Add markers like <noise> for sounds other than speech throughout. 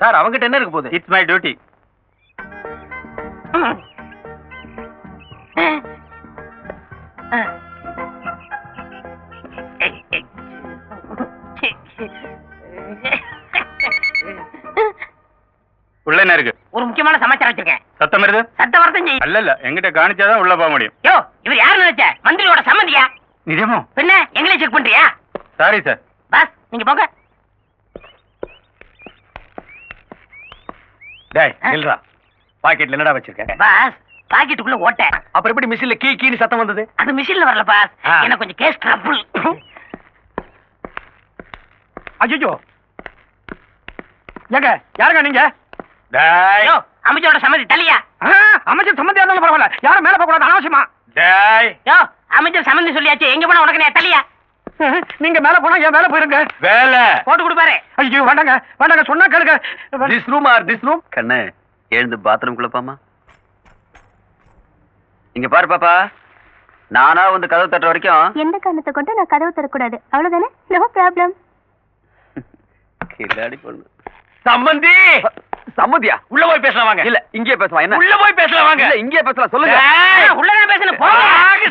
Sir அவங்கிட்ட என்ன இருக்கு போகுது? இட்ஸ் மை டியூட்டி உள்ள என்ன இருக்கு? ஒரு முக்கியமான சமாச்சாரம் வச்சிருக்கேன். சத்தம் வருது? சத்த வரத்தம் செய்யும் அல்ல இல்ல எங்கிட்ட காணிச்சாதான் உள்ள போக முடியும். யோ இவர் யாரு நினைச்ச? மந்திரியோட சம்மந்தியா? நிஜமோ? பின்ன எங்களே செக் பண்றியா? சாரி சார் பாஸ் நீங்க போங்க. டேய் நில்றா. பாக்கெட்ல என்னடா வச்சிருக்க? பாஸ் பாக்கெட்டுக்குள்ள ஓட்ட அப்புறம் எப்படி மிஷின்ல கீ கீனு சத்தம் வந்தது? அது மிஷின்ல வரல பாஸ். எனக்கு கொஞ்சம் கேஸ் ட்ரபிள் அஜிஜோ ஏங்க யாருங்க நீங்க? டேய். அமைச்சரோட சம்மதி தலியா அமைச்சர் இருந்தாலும் பரவாயில்ல. யாரும் மேல போக கூடாது அனாவசியமா டேய். யோ. அமைச்சர் சம்மந்தி சொல்லியாச்சு. எங்க போனா உனக்கு தலியா நீங்க மேல போனா என் மேல போயிருங்க. வேலை. போட்டு கொடுப்பாரு. ஐயோ வேண்டாங்க வேண்டாங்க சொன்னா கேளுங்க. This room are this room கண்ணு எழுந்து பாத்ரூம் குள்ளப்பாமா இங்க பாரு பாப்பா. நானா வந்து கதவு தட்டுற வரைக்கும் எந்த காரணத்தை கொண்டு நான் கதவு தரக்கூடாது அவ்வளவுதானே? நோ ப்ராப்ளம் கில்லாடி பொண்ணு. சம்பந்தி சம்மதியா உள்ள போய் பேசலாம் வாங்க. இல்ல இங்கே பேசலாம். என்ன? உள்ள போய் பேசலாம் வாங்க. இல்ல இங்கே பேசலாம். சொல்லுங்க. டேய், உள்ளதான் பேசணும். போ.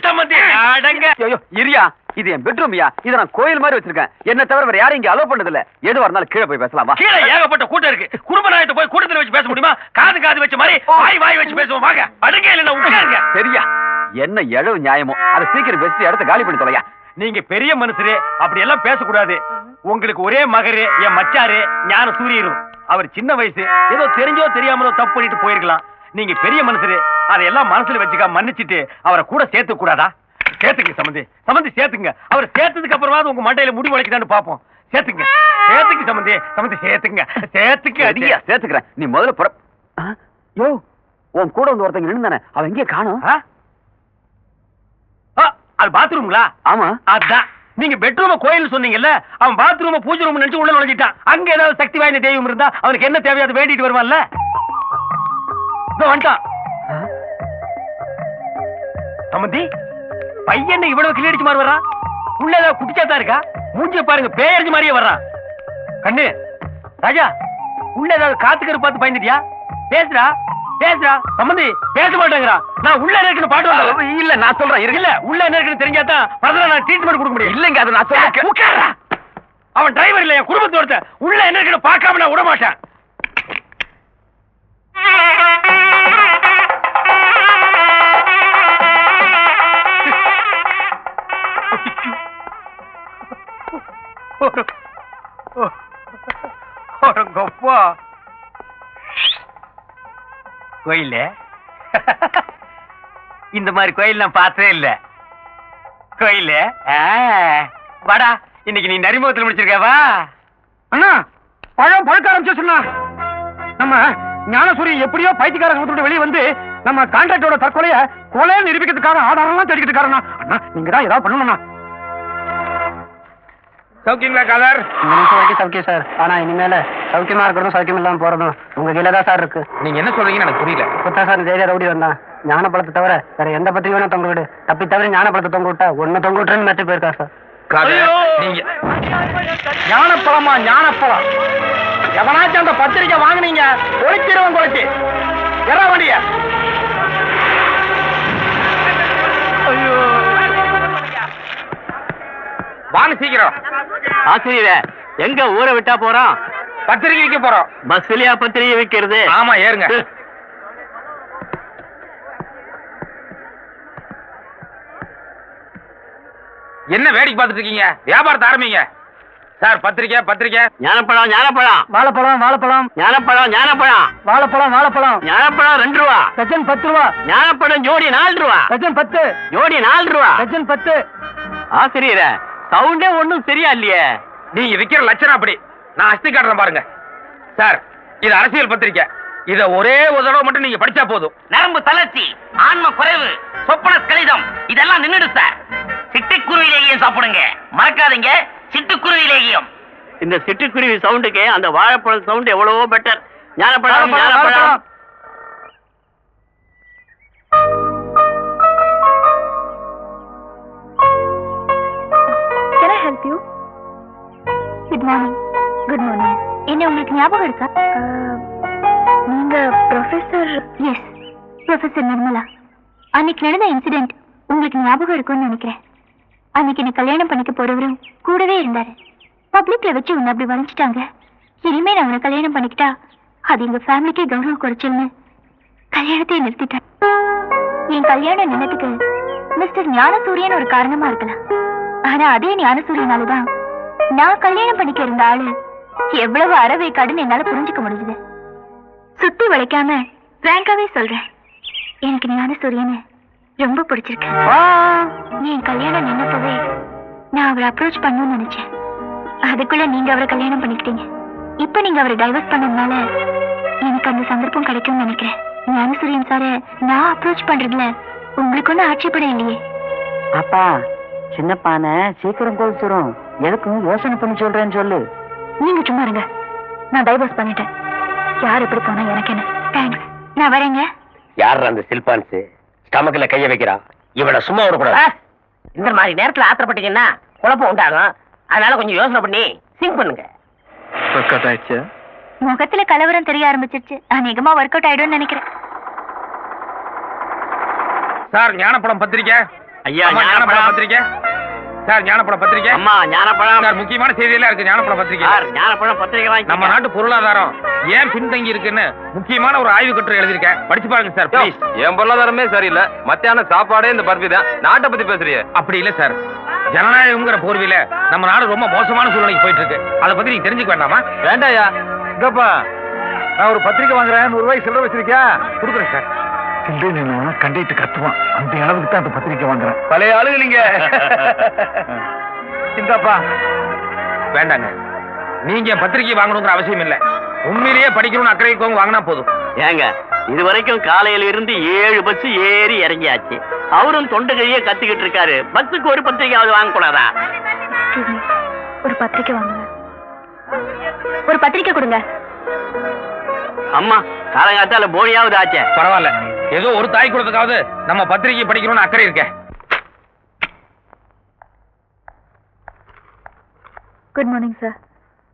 சம்பந்தி அடங்க. ஐயோ இரியா. இது என் பெட்ரூம்யா இத நான் கோயில் மாதிரி வச்சிருக்கேன். என்ன தவிர வேற யாரும் இங்க அலோவ் பண்ணது இல்ல எதுவா இருந்தாலும் கீழே போய் பேசலாம். கீழே ஏகப்பட்ட கூட்டம் இருக்கு. குடும்ப நாயத்தை போய் கூட்டத்துல வச்சு பேச முடியுமா? காது காது வச்ச மாதிரி வாய் வாய் வச்சு பேசுவோம். வாங்க. அடுங்க இல்ல உட்காருங்க. சரியா? என்ன எழவு நியாயமோ? அதை சீக்கிரம் பேசிட்டு இடத்த காலி பண்ணி தொலையா? நீங்க பெரிய மனுஷரு அப்படி எல்லாம் பேசக்கூடாது. உங்களுக்கு ஒரே மகரு என் மச்சாரு ஞான சூரியரும். அவர் சின்ன வயசு ஏதோ தெரிஞ்சோ தெரியாமலோ தப்பு பண்ணிட்டு போயிருக்கலாம். நீங்க பெரிய மனுஷரு அதையெல்லாம் மனசுல வச்சுக்க மன்னிச்சிட்டு அவரை கூட சேர்த்து கூடாதா? சேர்த்துங்க சம்பந்தி சம்பந்தி சேர்த்துங்க. அவர் சேர்த்ததுக்கு அப்புறமாவது உங்க மண்டையில முடி முளைக்குதான்னு பாப்போம் சேர்த்துங்க. சேர்த்துங்க சம்பந்தி சம்பந்தி சேர்த்துங்க. சேர்த்துக்கு அடியா. சேர்த்துக்கிறேன். நீ முதல்ல புற யோ. உன் கூட வந்து ஒருத்தங்க நின்னுதானே அவன் எங்கே காணோம். அது பாத்ரூம்ங்களா? ஆமா. அதான். நீங்க பெட்ரூம கோயில் சொன்னீங்கல்ல அவன் பாத்ரூம பூஜை ரூம் நினைச்சு உள்ள நுழைஞ்சிட்டான். அங்க ஏதாவது சக்தி வாய்ந்த தெய்வம் இருந்தா அவனுக்கு என்ன தேவையோ அதை வேண்டிட்டு வருவான்ல? வந்துட்டான். சமந்தி பையன் இவ்வளவு கிளியடிச்சு மாதிரி வர்றான் உள்ள ஏதாவது குட்டிச்சாத்தா இருக்கா? மூஞ்சிய பாருங்க பேயறிஞ்சு மாதிரியே வர்றான் கண்ணு ராஜா உள்ள ஏதாவது காத்துக்கரு பார்த்து பயந்துட்டியா? பேசுறா பேசுறா சம்மந்தி பேச மாட்டேங்கிறான் நான் உள்ள இருக்குன்னு பாட்டு இல்ல நான் சொல்றேன் இருக்கு இல்ல உள்ள என்ன இருக்குன்னு தெரிஞ்சாதான் பரதல நான் ட்ரீட்மெண்ட் கொடுக்க முடியும். இல்லங்க அதை நான் சொல்றேன். உட்கார்றா. அவன் டிரைவர் இல்ல என் குடும்பத்தை ஒருத்தன். உள்ள என்ன இருக்குன்னு பார்க்காம நான் விட மாட்டேன் <laughs> கோயில் இந்த மாதிரி கோயில் நான் பார்த்ததே இல்ல. கோயில் வாடா இன்னைக்கு நீ நரிமுகத்தில் முடிச்சிருக்கவா அண்ணா பழம் பழுக்க ஆரம்பிச்சு சொன்னா நம்ம ஞானசூரி எப்படியோ பைத்தியக்கார விட்டு வெளியே வந்து நம்ம கான்ட்ராக்டோட தற்கொலைய கொலையை நிரூபிக்கிறதுக்காக ஆதாரம்லாம் தேடிக்கிட்டு இருக்காருண்ணா. அண்ணா நீங்க தான் ஏதாவது பண்ணணும்ண்ணா. சௌக்கியங்களா வரைக்கும் சௌக்கியம் சார். ஆனா இனிமேல சௌக்கியமா இருக்கிறதும் சௌக்கியம் இல்லாம போறதும் உங்க கையில தான் சார் இருக்கு. நீங்க என்ன சொல்றீங்கன்னு எனக்கு புரியல. புத்தா சார் ஏரியா ரவுடி வந்தான். ஞான பழத்தை தவிர வேற எந்த பத்தியும் வேணா தொங்க விடு. தப்பி தவிர ஞான பழத்தை தொங்க விட்டா ஒன்னு தொங்க விட்டுறேன்னு மெட்டு போயிருக்கா சார். நீங்க ஞானப்பழமா ஞானப்பழம்? எவனாச்சும் அந்த பத்திரிக்கை வாங்குனீங்க ஒழிச்சிருவன் குறைச்சி எற வண்டிய. வாங்க சீக்கிரம். ஆசிரியரே எங்க ஊரை விட்டா போறோம்? பத்திரிக்கைக்கு போறோம். பஸ்லயா பத்திரிகை வைக்கிறது? ஆமா ஏறுங்க. என்ன வேடிக்கை பார்த்துட்டு இருக்கீங்க வியாபாரத்தை ஆரம்பிங்க. சார் பத்திரிக்கை பத்திரிக்கை. ஞானப்பழம் ஞானப்பழம். வாழைப்பழம் வாழைப்பழம். ஞானப்பழம் ஞானப்பழம். வாழைப்பழம் வாழைப்பழம். ஞானப்பழம் ரெண்டு ரூபா. டஜன் பத்து ரூபா. ஞானப்பழம் ஜோடி நாலு ரூபா. டஜன் பத்து. ஜோடி நாலு ரூபா. டஜன் பத்து. ஆசிரியரே சவுண்டே ஒண்ணும் சரியா இல்லையே. நீங்க விக்கிற லட்சணம் அப்படி. நான் அஸ்தி காட்டுறேன் பாருங்க. சார் இது அரசியல் பத்திரிக்கை. இத ஒரே ஒரு தடவை மட்டும் நீங்க படிச்சா போதும். நரம்பு தளர்ச்சி ஆன்ம குறைவு சொப்பன கலிதம் இதெல்லாம் நின்னுடு சார். சிட்டுக்குருவி லேகியம் சாப்பிடுங்க. மறக்காதீங்க. சிட்டுக்குருவி லேகியம் இந்த சிட்டுக்குருவி சவுண்டுக்கு அந்த வாழைப்பழம் சவுண்ட் எவ்வளவோ பெட்டர் ஞானப்பழம் ஞானப்பழம் Good morning. Good morning. என்ன உங்களுக்கு ஞாபகம் இருக்கா? நீங்க ப்ரொஃபசர் எஸ் ப்ரொஃபசர் நிர்மலா அன்னைக்கு நடந்த இன்சிடென்ட் உங்களுக்கு ஞாபகம் இருக்கும்னு நினைக்கிறேன். அன்னைக்கு என்ன கல்யாணம் பண்ணிக்க போறவரும் கூடவே இருந்தாரு. பப்ளிக்ல வச்சு உன்னை அப்படி வரைஞ்சிட்டாங்க இனிமே நான் உன்னை கல்யாணம் பண்ணிக்கிட்டா அது எங்க ஃபேமிலிக்கே கௌரவ குறைச்சல்னு கல்யாணத்தை நிறுத்திட்டேன். என் கல்யாணம் நின்னதுக்கு மிஸ்டர் ஞானசூரியன் ஒரு காரணமா இருக்கலாம். ஆனா அதே ஞானசூரியனாலதான் நான் கல்யாணம் பண்ணிக்க இருந்த ஆளு எவ்வளவு அறவை கடுன்னு என்னால புரிஞ்சுக்க முடிஞ்சது. சுத்தி வளைக்காம பிராங்காவே சொல்றேன். எனக்கு ஞானசூரியனை ரொம்ப பிடிச்சிருக்கு. என் கல்யாணம் நின்னப்பவே நான் அவரை அப்ரோச் பண்ணணும்னு நினைச்சேன். அதுக்குள்ள நீங்க அவரை கல்யாணம் பண்ணிக்கிட்டீங்க. இப்ப நீங்க அவரை டைவர்ஸ் பண்ணதுனால எனக்கு அந்த சந்தர்ப்பம் கிடைக்கும்னு நினைக்கிறேன். ஞானசூரியன் சார நான் அப்ரோச் பண்றதுல உங்களுக்கு ஒன்றும் ஆட்சேபணம் இல்லையே. அப்பா சின்ன பானை சீக்கிரம் கொதிச்சிரும் எதுக்கும் யோசனை பண்ணி சொல்றேன்னு சொல்லு. நீங்க சும்மா இருங்க. நான் டைவர்ஸ் பண்ணிட்டேன். யார் எப்படி போனா எனக்கு என்ன? தேங்க்ஸ் நான் வரேங்க. யார் அந்த சில்பான்ஸ்? ஸ்டமக்ல கைய வைக்கிறான். இவனை சும்மா விடக்கூடாது. இந்த மாதிரி நேரத்துல ஆத்திரப்பட்டீங்கன்னா குழப்பம் உண்டாகும். அதனால கொஞ்சம் யோசனை பண்ணி சிங்க் பண்ணுங்க. முகத்துல கலவரம் தெரிய ஆரம்பிச்சிருச்சு. அநேகமா ஒர்க் அவுட் ஆயிடும்னு நினைக்கிறேன். சார் ஞானப்படம் பத்திரிக்கை? ஐயா, அம்மா, ஞானப்பழம். பத்திரிக்கை? சார் ஞானப்படம் பத்திரிக்கை. அம்மா ஞானப்பழம். சார் முக்கியமான செய்தியெல்லாம் இருக்கு ஞானப்படம் பத்திரிக்கை. சார் ஞானப்பழம் பத்திரிகை வாங்கி நம்ம நாட்டு பொருளாதாரம் ஏன் பின்தங்கி இருக்குன்னு முக்கியமான ஒரு ஆய்வு கட்டுரை எழுதியிருக்கேன். படிச்சு பாருங்க சார் ப்ளீஸ் என் பொருளாதாரமே சரியில்லை. மத்தியானம் சாப்பாடே இந்த பருப்பி தான். நாட்டை பத்தி பேசுறியே. அப்படி இல்ல சார். ஜனநாயகம்ங்கிற போர்வில நம்ம நாடு ரொம்ப மோசமான சூழ்நிலைக்கு போயிட்டு இருக்கு அதை பத்தி நீங்க தெரிஞ்சுக்க வேண்டாமா? வேண்டாயா இதப்பா நான் ஒரு பத்திரிக்கை வாங்குறேன். நூறு ரூபாய்க்கு சில்லறை வச்சிருக்கியா? கொடுக்குறேன் சார். சில்லறை கண்டிட்டு கத்துவான். அந்த அளவுக்கு தான் அந்த பத்திரிக்கை வாங்குறேன். பழைய ஆளுங்க நீங்க <laughs> இந்தாப்பா. வேண்டாங்க. நீங்க பத்திரிக்கை வாங்கணுங்கிற அவசியம் இல்ல. உண்மையிலேயே படிக்கணும்னு அக்கறை இருக்கவங்க வாங்கினா போதும். ஏங்க இது வரைக்கும் காலையில இருந்து ஏழு பஸ் ஏறி இறங்கியாச்சு. அவரும் தொண்டு கையே கத்திக்கிட்டு இருக்காரு. பஸ்ஸுக்கு ஒரு பத்திரிக்கையாவது வாங்க கூடாதா. ஒரு பத்திரிக்கை வாங்குங்க. ஒரு பத்திரிக்கை கொடுங்க. அம்மா காலங்காத்தால போனியாவது ஆச்சே. பரவாயில்ல. ஏதோ ஒரு தாய் குலத்துக்காவது நம்ம பத்திரிக்கை படிக்கணும்னு அக்கறை இருக்கேன் குட் மார்னிங் சார்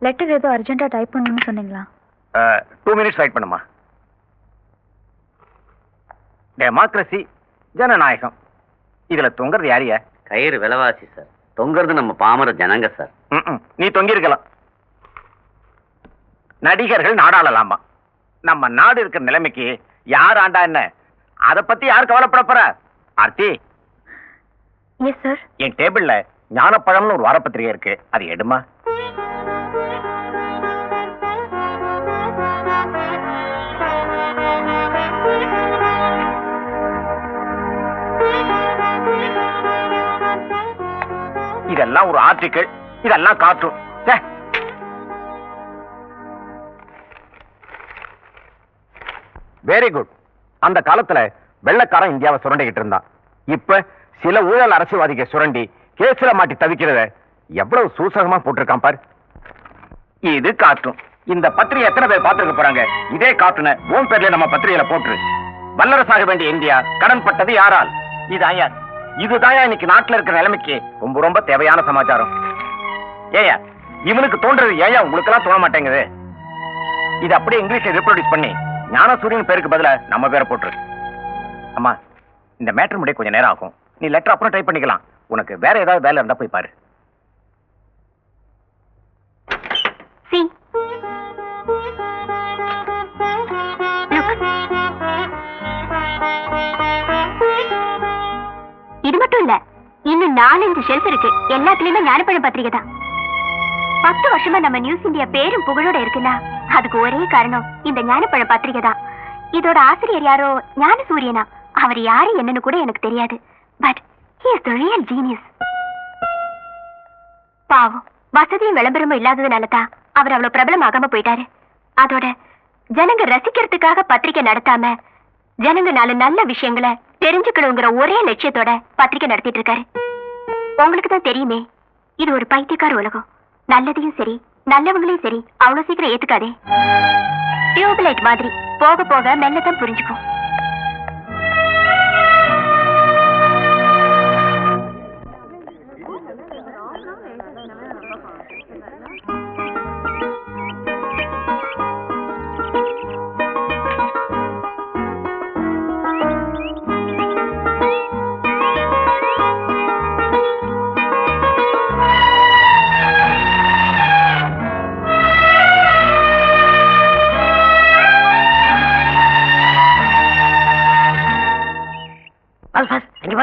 லெட்டர் ஏதோ அர்ஜென்ட்டா டைப் பண்ணணும்னு சொன்னீங்களா? டூ மினிட்ஸ் வெயிட் பண்ணுமா? டெமோக்ரஸி ஜனநாயகம். இதுல தொங்குறது யாரியா கயிறு விலைவாசி சார் தொங்குறது நம்ம பாமர ஜனங்க சார். நீ தொங்கி இருக்கலாம் நடிகர்கள் நாடாளலாமா? நம்ம நாடு இருக்கிற நிலைமைக்கு யார் ஆண்டா என்ன? அத பத்தி யார் கவலைப்பட போற? ஆர்த்தி. எஸ் சார் என் டேபிள்ல ஞானப்பழம்னு ஒரு வாரப்பத்திரிகை இருக்கு. அது எடுமா? இதெல்லாம் ஒரு ஆர்டிக்கிள். இதெல்லாம் ச்சே. வெரி குட் அந்த காலத்துல வெள்ளக்காரன் இந்தியாவை சுரண்டிக்கிட்டு இருந்தான். இப்ப சில ஊழல் அரசியல்வாதிகள் சுரண்டி கேஸ்ல மாட்டி தவிக்கிறத எவ்வளவு சூசகமா போட்டிருக்கான் பாரு. இது கார்ட்டூன். இந்த பத்திரிகை எத்தனை பேர் பார்த்துருக்க போறாங்க? இதே கார்ட்டூனை ஓம் பேர்ல நம்ம பத்திரிகையில போட்டுரு. வல்லரசாக வேண்டிய இந்தியா கடன் பட்டது யாரால்? இதாயா இதுதான் இன்னைக்கு நாட்டுல இருக்கிற நிலைமைக்கு ரொம்ப ரொம்ப தேவையான சமாச்சாரம். ஏயா இவனுக்கு தோன்றது ஏயா உங்களுக்கு எல்லாம் தோண மாட்டேங்குது. இது அப்படியே இங்கிலீஷ்ல ரீப்ரொடியூஸ் பண்ணி ஞானசூரியன் பேருக்கு பதிலா நம்ம பேரை போட்டுரு அம்மா இந்த மேட்டர் முடிய கொஞ்சம் நேரம் ஆகும். நீ லெட்டர் அப்புறம் டைப் பண்ணிக்கலாம். உனக்கு வேற ஏதாவது வேலை இருந்தா போய் பாரு. இது மட்டும் இல்ல இன்னும் நாலஞ்சு ஷெல்ஃப் இருக்கு. எல்லாத்துலயுமே ஞானப்பழ பத்திரிகை தான். பத்து வருஷமா நம்ம நியூஸ் இந்தியா பேரும் புகழோட இருக்குன்னா அதுக்கு ஒரே காரணம் இந்த ஞானப்பழ பத்திரிகை தான். இதோட ஆசிரியர் யாரோ ஞான சூரியனா அவர் யாரு என்னன்னு கூட எனக்கு தெரியாது. பட் he is the பாவம் வசதியும் விளம்பரமும் இல்லாததுனால தான் அவர் அவ்வளவு பிரபலம் ஆகாம போயிட்டாரு. அதோட ஜனங்க ரசிக்கிறதுக்காக பத்திரிகை நடத்தாம ஜனங்க நாலு நல்ல விஷயங்களை தெரிஞ்சுக்கணுங்கிற ஒரே லட்சியத்தோட பத்திரிக்கை நடத்திட்டு இருக்காரு. உங்களுக்கு தான் தெரியுமே இது ஒரு பைத்தியக்கார உலகம். நல்லதையும் சரி நல்லவங்களையும் சரி அவ்வளவு சீக்கிரம் ஏத்துக்காதே. டியூப்லைட் மாதிரி போக போக மெல்லதான் புரிஞ்சுக்கும்.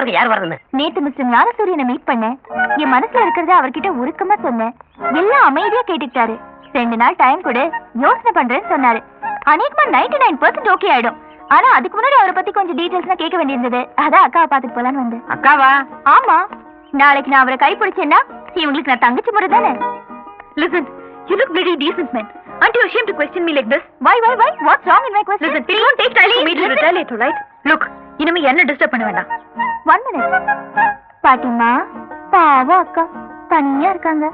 பாருங்க யார் வர்றதுன்னு? நேத்து மிஸ்டர் ஞானசூரியனை மீட் பண்ணேன். என் மனசுல இருக்கிறத அவர்கிட்ட உருக்கமா சொன்னேன். எல்லாம் அமைதியா கேட்டுக்கிட்டாரு. ரெண்டு நாள் டைம் கொடு யோசனை பண்றேன்னு சொன்னாரு. அநேகமா நைன்டி நைன் பர்சன்ட் ஓகே ஆயிடும். ஆனா அதுக்கு முன்னாடி அவரை பத்தி கொஞ்சம் டீடைல்ஸ்லாம் கேட்க வேண்டியிருந்தது. அதான் அக்காவை பாத்துட்டு போலான்னு வந்தேன். அக்காவா? ஆமா. நாளைக்கு நான் அவரை கைப்பிடிச்சேன்னா இவங்களுக்கு நான் தங்கச்சி முறை தானே? Listen you look very decent man Aren't you ashamed to question me like this? Why, why, why? What's wrong in my question? Listen, it won't take time for me to? Look, இனிமே என்ன disturb பண்ண வேண்டாம் one minute பாட்டிமா பாவம் அக்கா தனியா இருக்காங்க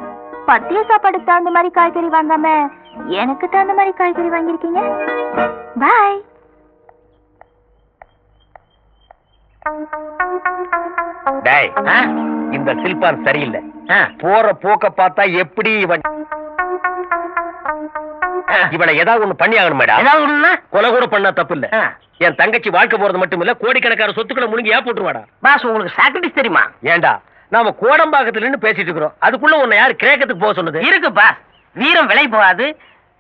பத்திய சாப்பாடுக்கு தகுந்த மாதிரி காய்கறி வாங்காம எனக்கு தகுந்த மாதிரி காய்கறி வாங்கியிருக்கீங்க பாய்? இந்த சில்பான் சரியில்லை. போற போக்க பார்த்தா எப்படி இவன். இவனை ஏதாவது ஒண்ணு பண்ணி ஆகணும் மேடம் ஏதாவது ஒண்ணுன்னா? கொலை கூட பண்ணா தப்பு இல்ல. என் தங்கச்சி வாழ்க்கை போறது மட்டும் இல்ல கோடிக்கணக்கான சொத்துக்களை முழுங்கி ஏன் போட்டுருவாடா? பாஸ் உங்களுக்கு சாக்ரிட்டிஸ் தெரியுமா? ஏண்டா நாம கோடம்பாக்கத்துல நின்னு பேசிட்டு இருக்கிறோம். அதுக்குள்ள உன்னை யாரு கிரேக்கத்துக்கு போக சொன்னது? இருக்கு பாஸ். வீரம் விலை போகாது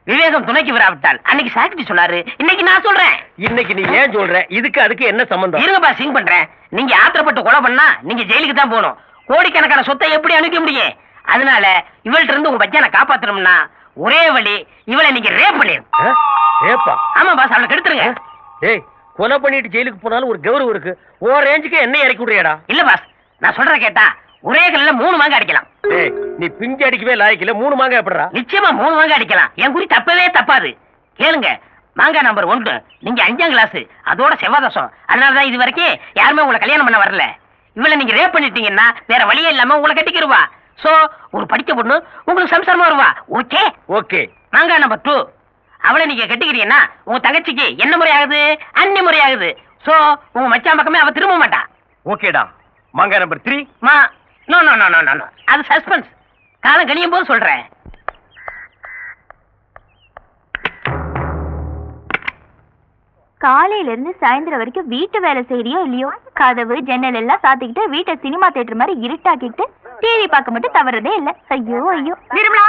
விவேகம் துணைக்கு வராவிட்டால் அன்னைக்கு சாக்ரிட்டி சொன்னாரு. இன்னைக்கு நான் சொல்றேன். இன்னைக்கு நீ ஏன் சொல்ற? இதுக்கு அதுக்கு என்ன சம்பந்தம்? இருங்க பாஸ் சிங் பண்றேன். நீங்க ஆத்திரப்பட்டு கொலை பண்ணா நீங்க ஜெயிலுக்கு தான் போகணும். கோடிக்கணக்கான சொத்தை எப்படி அனுப்ப முடியும்? அதனால இவள்கிட்ட இருந்து உங்க பச்சனை காப்பாத்தணும்னா ஒரே வழி இவளை நீங்க ரேப் பண்ணிரு ஆ? ஏப்பா ஆமா பாஸ் அவளை கெடுத்துருங்க. டேய் கொலை பண்ணிட்டு ஜெயிலுக்கு போனாலும் ஒரு கௌரவம் இருக்கு. ஓ ரேஞ்சுக்கு என்ன இறக்கி விடுறியாடா? இல்ல பாஸ் நான் சொல்ற கேட்டா ஒரே கல்ல மூணு மாங்க அடிக்கலாம். டேய் நீ பிஞ்சு அடிக்கவே லாய்க்கல மூணு மாங்க எப்படிடா? நிச்சயமா மூணு மாங்க அடிக்கலாம். என் குறி தப்பவே தப்பாது. கேளுங்க மாங்காய் நம்பர் ஒன்று நீங்க அஞ்சாம் கிளாஸ் அதோட செவ்வாதசம் அதனாலதான் இது வரைக்கும் யாருமே உங்களை கல்யாணம் பண்ண வரல. இவளை நீங்க ரேப் பண்ணிட்டீங்கன்னா வேற வழியே இல்லாம உங்களை கட்டிக்கிருவா. சோ ஒரு படிச்ச பொண்ணு உங்களுக்கு சம்சாரமா வருவா. ஓகே? ஓகே. மாங்காய் நம்பர் டூ அவளை நீங்க கட்டிக்கிறீங்கன்னா உங்க தங்கச்சிக்கு என்ன முறை ஆகுது? அன்னி முறை ஆகுது. சோ உங்க மச்சான் பக்கமே அவ திரும்ப மாட்டா. ஓகேடா. மாங்க நம்பர் த்ரீ மா no no no no no அது சஸ்பென்ஸ் காலம் கழியும் போது சொல்றேன். காலையில இருந்து சாயந்தரம் வரைக்கும் வீட்டு வேலை செய்யறியோ இல்லையோ கதவு ஜன்னல் எல்லாம் சாத்திக்கிட்டு வீட்டை சினிமா தியேட்டர் மாதிரி இருட்டாக்கிட்டு டிவி பார்க்க மட்டும் தவறதே இல்ல. ஐயோ ஐயோ. நிர்மலா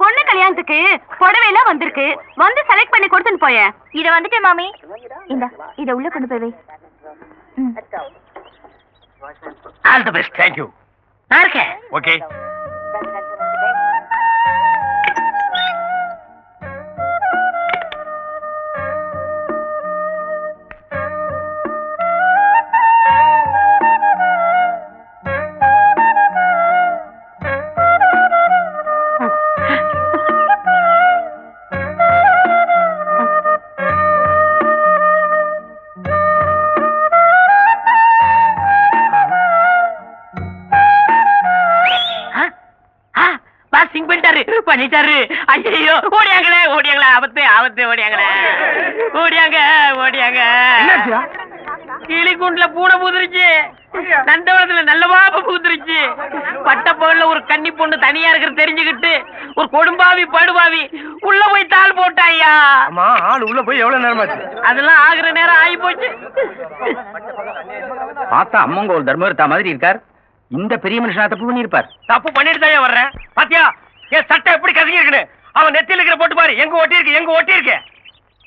பொண்ணு கல்யாணத்துக்கு புடவை எல்லாம் வந்திருக்கு. வந்து செலக்ட் பண்ணி கொடுத்துன்னு போய. இத வந்துட்டேன் மாமி. இந்த இத உள்ள கொண்டு போய் வை. All the best thank you நான் இருக்கேன். ஓகே பண்ணிட்டாரு ஐயோ ஓடியாங்களே ஓடியாங்களே ஆபத்து ஆபத்து ஓடியாங்களே. ஓடியாங்க ஓடியாங்க. கிளிக்குண்டுல பூனை பூத்துருச்சு நந்தவனத்துல நல்ல பாப்ப பூத்துருச்சு பட்ட பகல்ல ஒரு கன்னி பொண்ணு தனியா இருக்கிற தெரிஞ்சுக்கிட்டு ஒரு கொடும்பாவி படுபாவி உள்ள போய் தாள் போட்டாயா ஆமா ஆள் உள்ள போய் எவ்வளவு நேரமாச்சு? அதெல்லாம் ஆகுற நேரம் ஆகி போச்சு பார்த்தா அம்மங்கோல் தர்மவர்த்தா மாதிரி இருக்கார். இந்த பெரிய மனுஷனா தப்பு பண்ணியிருப்பார். தப்பு பண்ணிட்டு தான் வர்றேன். பாத்தியா? என் சட்டை எப்படி கசங்கி இருக்குன்னு அவன் நெத்தியில இருக்கிற போட்டு பாரு. எங்க ஒட்டி இருக்கு எங்க ஒட்டி இருக்கு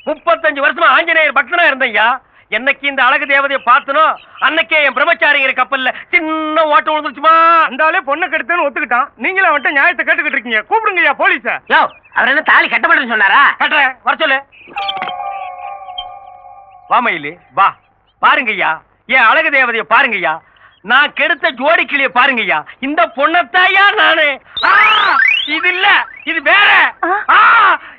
முப்பத்தஞ்சு வருஷமா ஆஞ்சநேயர் பக்தனா இருந்தையா என்னைக்கு இந்த அழகு தேவதையை பார்த்தனோ அன்னைக்கே என் பிரம்மச்சாரிங்கிற கப்பல்ல சின்ன ஓட்டம் விழுந்துருச்சுமா. அந்த ஆளே பொண்ணை கெடுத்தேன்னு ஒத்துக்கிட்டான். நீங்களும் அவன்கிட்ட நியாயத்தை கேட்டுக்கிட்டு இருக்கீங்க. கூப்பிடுங்கய்யா போலீஸ. யோ அவர் என்ன தாலி கட்டப்படுன்னு சொன்னாரா? கட்டுறேன். வர சொல்லு. வா மயிலு. வா. பாருங்கய்யா. என் அழகு தேவதைய பாருங்கய்யா. நான் கெடுத்த ஜோடி கிளிய பாருங்கய்யா. இந்த பொண்ணத்தாயா நானு. ஆ, இது இல்ல இது வேற. ஆ,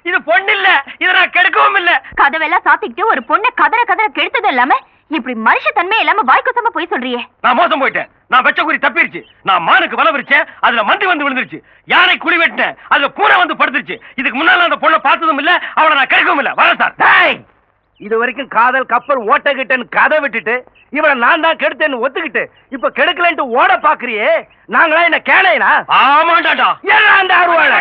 இது பொண்ணு இல்ல இத நான் கெடுக்கவும் இல்ல. கதவெல்லாம் சாத்திக்கிட்டு ஒரு பொண்ணை கதற கதற கெடுத்தது இல்லாம இப்படி மனுஷ தன்மை இல்லாம வாய்க்குசமா போய் சொல்றியே. நான் மோசம் போயிட்டேன். நான் வெச்ச குறி தப்பிருச்சு. நான் மானுக்கு வலை விரிச்சேன். அதுல மந்தி வந்து விழுந்துருச்சு. யானை குழி வெட்டினேன். அதுல பூனை வந்து படுத்துருச்சு. இதுக்கு முன்னால அந்த பொண்ணை பார்த்ததும் இல்ல அவளை நான் கெடுக்கவும் இல்ல. வரேன் சார். டேய்! இது வரைக்கும் காதல் கப்பல் ஓட்டகிட்டேன்னு கதை விட்டுட்டு இவளை நான் தான் கெடுத்தேன்னு ஒத்துக்கிட்டு இப்ப கெடுக்கலன்ட்டு ஓட பாக்குறியே நாங்களா என்ன கேளையனா ஆமாண்டாடா ஏன் அந்த அருவாள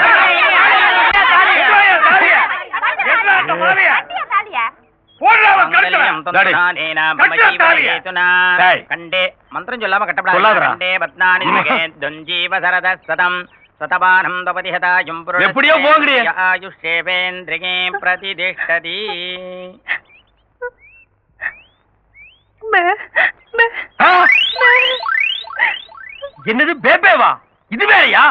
மந்திரம் சொல்லாம கட்டப்படாது சதபானம் பவதி ஹதாயும் எப்படியோ போங்கடி ஆயுஷேவேந்திரியே பிரதிதிஷ்டதி என்னது பேபேவா இது வேறையா